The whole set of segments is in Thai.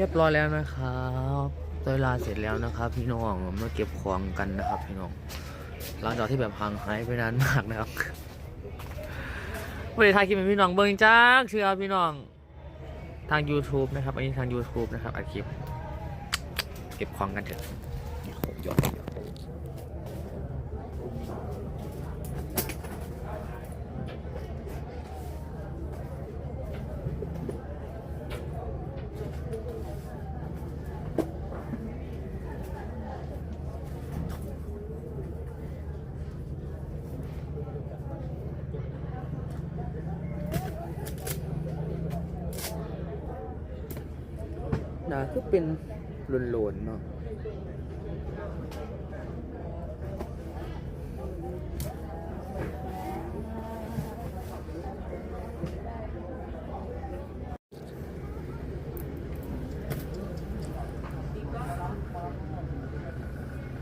เรียบร้อยแล้วนะครับเตยลาเสร็จแล้วนะครับ พี่น้องมาเก็บของกันนะครับพี่น้องหลังจากที่แบบห่างหายไปนานมากนะครับวันนี้ทายคลิปเป็นพี่น้องเบิ้งจ้าเชื่อพี่น้องทาง YouTube นะครับ อันนี้ทาง YouTube นะครับอัดคลิป เก็บของกันเถอะยอด นะคือเป็นหลนๆเนาะ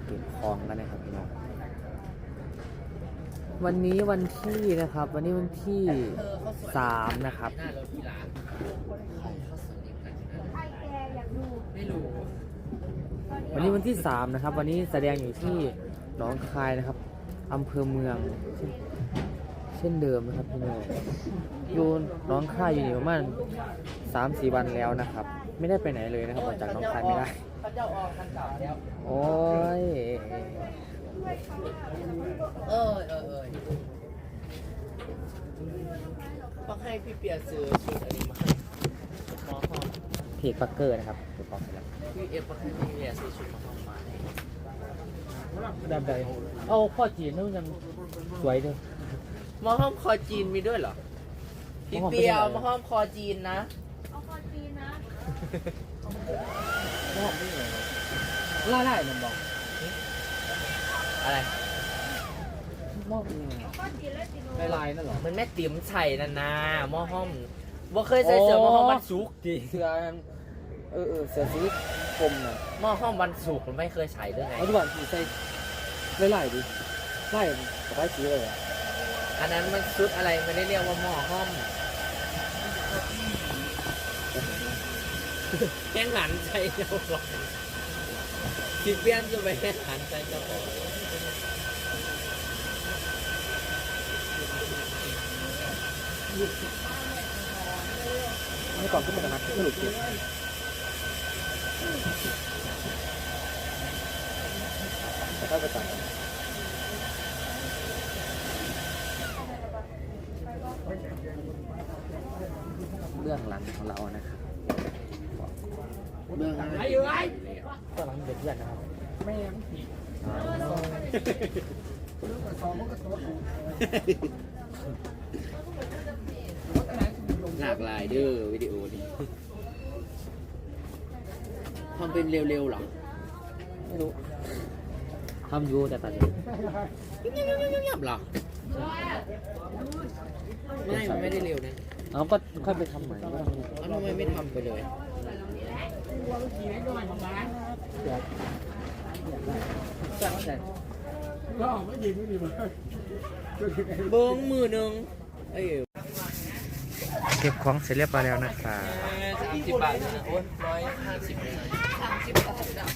เก็บของกันนะครับพี่น้องวันนี้วันที่นะครับ วันนี้วันที่สามนะครับ วันนี้วันที่สามนะครับ วันนี้แสดงอยู่ที่หนองคายนะครับอำเภอเมือง เช่นเช่นเดิมนะครับพี่น้องอยู่หน้องคายอยู่นี่ประมาณสามสี่วันแล้วนะครับ ไม่ได้ไปไหนเลยนะครับออกจากหน้องคายไม่ได้เขาจะออกกันเก่าแล้ว โอ้ยเออเออเออต้องให้พี่เปียซื้อชุดอันนี้มาให้หมอห้องเพจปักเกอร์นะครับ ถูกต้องแล้วพี่เอฟต้องให้พี่เปียซื้อชุดหมอห้องมาให้แบบใดเอาข้อจีนนู่นยังสวยด้วยหมอห้อมคอจีนมีด้วยเหรอพี่เปียเอาหมอห้อมคอจีนนะเอาคอนจีนนะล่าได้มันบอกอะไรมอบเอาคอนจีนแล้วจีโนลายลายนั่นเหรอ มันแม่ติ๋มไฉนั่นนะหมอห้อมว่าเคยใส่เสื้อหมอห้อมวันศุกร์ดิเสื้อเออเออเสื้อสีกลมน่ะหมอห้อมวันศุกร์มันไม่เคยใส่เรื่องไง เอาดีกว่าสีใส่ไล่ไล่ดิไล่กับไล่สีเลยอะอันนั้นมันชุดอะไรไม่ได้เรียกว่าหมอห้อมแข่งขันใจเจ้าของสิเปียนจะไปแข่งขันใจเจ้าของให้ก่อนขึ้นมากันนะสรุปเก็บ แต่ก็ไปตัดเรื่องหลังของเรานะครับเรื่องหลังไอ้อยู่ไอ้ก็หลังเป็นเพื่อนนะครับหลากหลายเด้อวิดีโอนี้ทำเป็นเร็วๆหรอ ไม่รู้ทำอยู่แต่ตัดเองเงียบๆหรอ ไม่มันไม่ได้เร็วนะเอาก็ค่อยไปทำใหม่ก็ทำใหม่แล้วทำไมไม่ทำไปเลยจ้างแต่เบิ้งมือหนึ่งเอ้ยเก็บของเสร็จเรียบร้อยแล้วนะครับสามสิบบาทเลยนะโอ้ยร้อยห้าสิบ สามสิบบาทนะ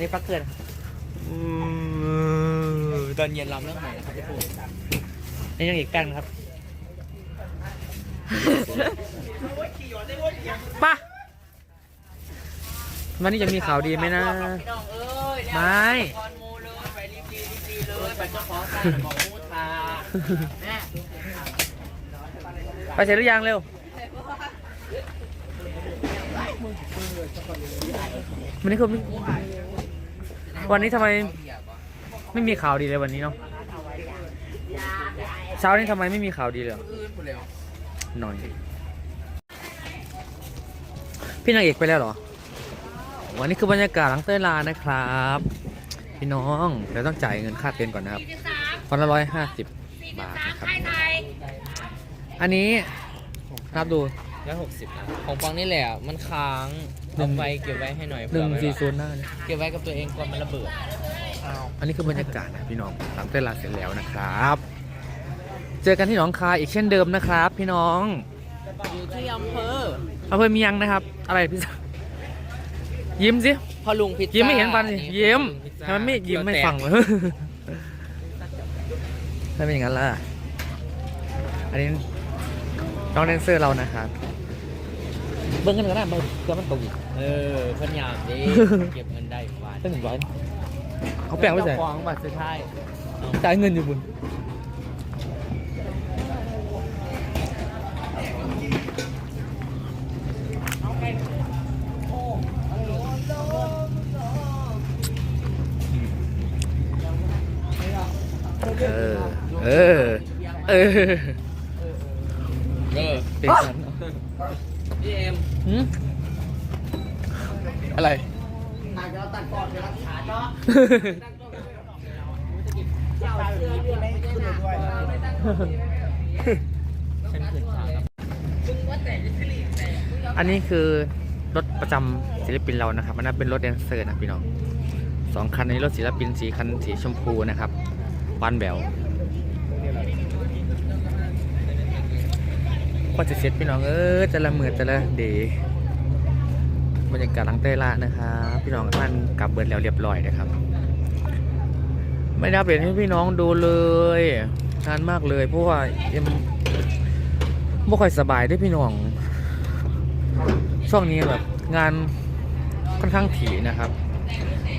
นี่ปักเกินตอนเย็นรำเรื่องใหม่นะครับทุกคนนี่ยังอีกแป้นครับปะวันนี้จะมีข่าวดีไหมนะพี่น้องเอ้ยไม่คอนมูเลยไปรีบดีรีบดีเลยไปเจ้าของตาบอกมูทาแม่ ไปเสร็จหรือยังเร็ว วันนี้คือไม่วันนี้ทำไมไม่มีข่าวดีเลยวันนี้เนาะเช้านี้ทำไมไม่มีข่าวดีเลยเหรออื่นหมดแล้วหน่อย พี่นางเอกไปแล้วเหรอ วันนี้คือบรรยากาศหลังเต้ยลานะครับ พี่น้องเดี๋ยวต้องจ่ายเงินค่าเต็นท์ก่อนนะครับคนละร้อยห้าสิบบาทนะครับอันนี้นับดู ร้อยหกสิบนะของฟังนี่แหละ มันค้างหนึ่เอางไปเก็บไว้ให้หน่อยหนึ่งเผื่อไว้สี่ว่าศูนย์หน้าเนี่ยเก็บไว้กับตัวเองก่อนมันระเบิด อันนี้คือบรรยากาศนะพี่น้องหลังเต้นลาเสร็จแล้วนะครับ เจอกันที่หนองคายอีกเช่นเดิมนะครับ พี่น้องอยู่ที่อำเภออำเภอเมียงนะครับ อะไรพิซซ่ายิ้มสิ พอลุงพิซซ่ายิ้มไม่เห็นฟันสิยิ้มพอลุงพิซซ่าทำไมไม่ยิ้มไม่ฟังเลยถ้าเป็นอย่างนั้นล่ะ อันนี้ น้องแดนเซอร์เรานะครับ เบิ้งกันก็ได้เบิ้งเพื่อมันตกอีกเออเพิ่นยามดิเก็บเงินได้วันตั้งหนึ่งร้อยเขาแปลงไว้ใส่เจ้าของบัตรสุดท้ายจ่ายเงินอยู่บุญเออ เออ เออ เออเป็นฉันพี่เอ็มหืมอะไรฉันขึ้นฉากครับอันนี้คือรถประจำศิลปินเรานะครับอันนั้นเป็นรถแดนเซอร์นะพี่น้องสองคันนี้รถศิลปินสีคันสีชมพูนะครับบานแบว ก็จะเสร็จพี่น้องเออแต่ละมือแต่ละเดย์บรรยากาศหลังเต้ละนะครับพี่น้องท่านกลับเบิร์ดแล้วเรียบร้อยนะครับ ไม่ได้อัปเดตให้พี่น้องดูเลยนานมากเลย เพราะว่าเอ็มไม่ค่อยสบายด้วยพี่น้อง ช่วงนี้แบบงานค่อนข้างถี่นะครับ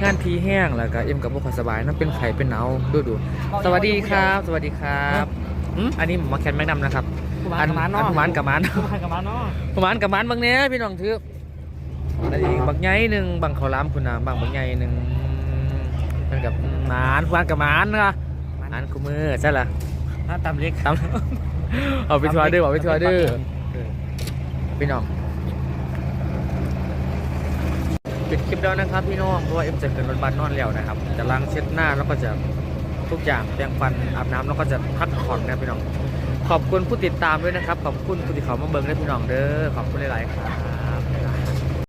งานทีแห้งแล้วก็เอ็มกับบุคคลสบายนั่นเป็นไข่เป็นหนาวดูดูสวัสดีครับ สวัสดีครับอืมอันนี้ผมมาแคนแม็กนัมนะครับ อันอันผู้มันกับมันผู้กับมันเนาะผู้มันกับมันบางเนี้ยพี่น้องถืออันนี้บางไงหนึ่งบางเขาวหล้ามคุณนะบางบางไงหนึ่งมันกับหมานผู้มันกับมันนะอันคู่มือใช่ละหน้าตามเล็กตามเอาไปทัวร์ด้วยเอาไปทัวร์ด้วยพี่น้องปิดคลิปแล้วนะครับพี่น้องเพราะว่าเอ็มจะขึ้นรถบัสนอนแล้วนะครับจะล้างเช็ดหน้าแล้วก็จะทุกอย่างแปรงฟันอาบน้ำแล้วก็จะพักผ่อนนะพี่น้อง ขอบคุณผู้ติดตามด้วยนะครับ ขอบคุณผู้ที่เขามาเบิ้งด้วยพี่น้องเด้อ ขอบคุณหลาย ๆ ครับ